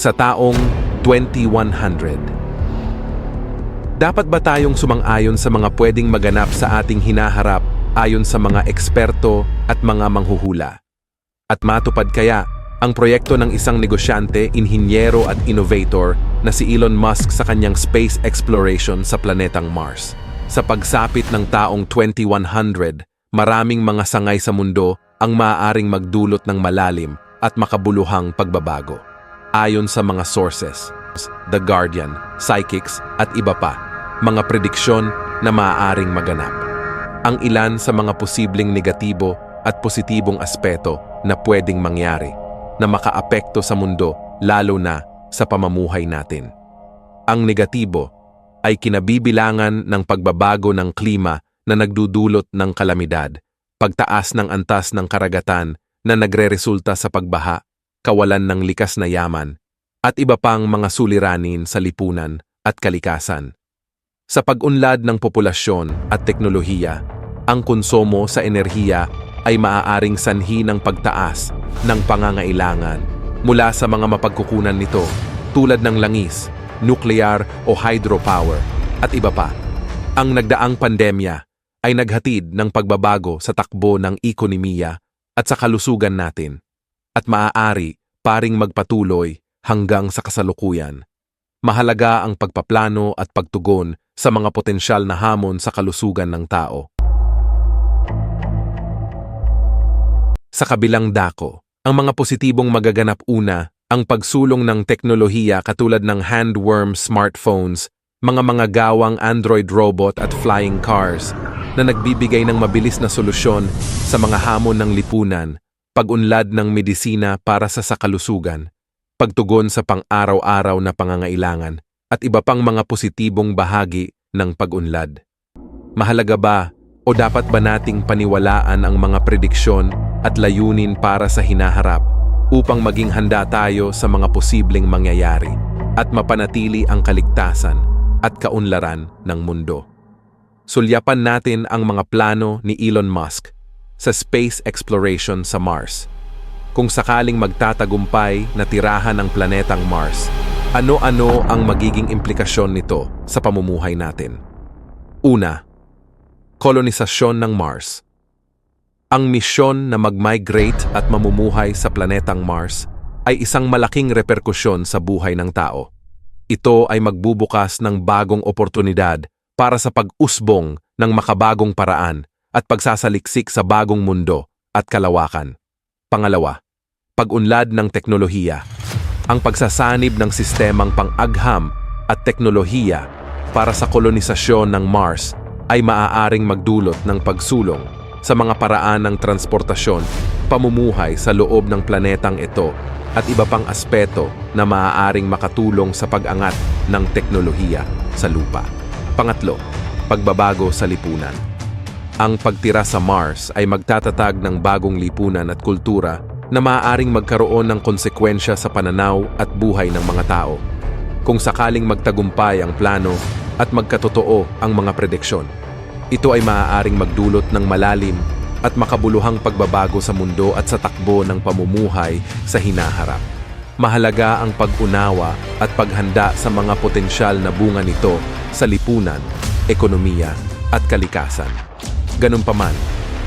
sa taong 2100. Dapat ba tayong sumang-ayon sa mga pwedeng maganap sa ating hinaharap ayon sa mga eksperto at mga manghuhula? At matupad kaya ang proyekto ng isang negosyante, inhinyero at innovator na si Elon Musk sa kanyang space exploration sa planetang Mars. Sa pagsapit ng taong 2100, maraming mga sangay sa mundo ang maaaring magdulot ng malalim at makabuluhang pagbabago. Ayon sa mga sources, The Guardian, Psychics at iba pa, mga prediksyon na maaaring maganap. Ang ilan sa mga posibleng negatibo at positibong aspeto na pwedeng mangyari na makaapekto sa mundo lalo na sa pamumuhay natin. Ang negatibo ay kinabibilangan ng pagbabago ng klima na nagdudulot ng kalamidad, pagtaas ng antas ng karagatan na nagreresulta sa pagbaha, kawalan ng likas na yaman, at iba pang mga suliranin sa lipunan at kalikasan. Sa pag-unlad ng populasyon at teknolohiya, ang konsumo sa enerhiya ay maaaring sanhi ng pagtaas ng pangangailangan mula sa mga mapagkukunan nito tulad ng langis, nuclear o hydropower at iba pa. Ang nagdaang pandemya ay naghatid ng pagbabago sa takbo ng ekonomiya at sa kalusugan natin at maaari paring magpatuloy hanggang sa kasalukuyan. Mahalaga ang pagpaplano at pagtugon sa mga potensyal na hamon sa kalusugan ng tao. Sa kabilang dako, ang mga positibong magaganap una ang pagsulong ng teknolohiya katulad ng handworm smartphones, mga mga gawang Android robot at flying cars na nagbibigay ng mabilis na solusyon sa mga hamon ng lipunan, pag-unlad ng medisina para sa sakalusugan, pagtugon sa pang-araw-araw na pangangailangan, at iba pang mga positibong bahagi ng pag-unlad. Mahalaga ba o dapat ba nating paniwalaan ang mga prediksyon at layunin para sa hinaharap upang maging handa tayo sa mga posibleng mangyayari at mapanatili ang kaligtasan at kaunlaran ng mundo? Sulyapan natin ang mga plano ni Elon Musk sa space exploration sa Mars. Kung sakaling magtatagumpay na tirahan ng planetang Mars, ano-ano ang magiging implikasyon nito sa pamumuhay natin? Una, kolonisasyon ng Mars. Ang misyon na mag-migrate at mamumuhay sa planetang Mars ay isang malaking reperkusyon sa buhay ng tao. Ito ay magbubukas ng bagong oportunidad para sa pag-usbong ng makabagong paraan at pagsasaliksik sa bagong mundo at kalawakan. Pangalawa, pag-unlad ng teknolohiya. Ang pagsasanib ng sistemang pang-agham at teknolohiya para sa kolonisasyon ng Mars ay maaaring magdulot ng pagsulong sa mga paraan ng transportasyon, pamumuhay sa loob ng planetang ito at iba pang aspeto na maaaring makatulong sa pag-angat ng teknolohiya sa lupa. Pangatlo, pagbabago sa lipunan. Ang pagtira sa Mars ay magtatatag ng bagong lipunan at kultura na maaaring magkaroon ng konsekwensya sa pananaw at buhay ng mga tao. Kung sakaling magtagumpay ang plano at magkatotoo ang mga prediksyon, ito ay maaaring magdulot ng malalim at makabuluhang pagbabago sa mundo at sa takbo ng pamumuhay sa hinaharap. Mahalaga ang pag-unawa at paghanda sa mga potensyal na bunga nito sa lipunan, ekonomiya at kalikasan. Ganun pa man,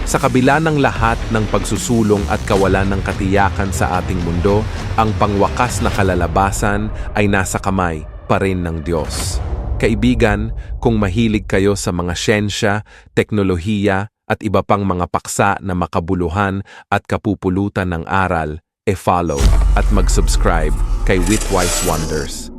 sa kabila ng lahat ng pagsusulong at kawalan ng katiyakan sa ating mundo, ang pangwakas na kalalabasan ay nasa kamay pa rin ng Diyos. Kaibigan, kung mahilig kayo sa mga siyensya, teknolohiya at iba pang mga paksa na makabuluhan at kapupulutan ng aral, e-follow at mag-subscribe kay Witwise Wonders.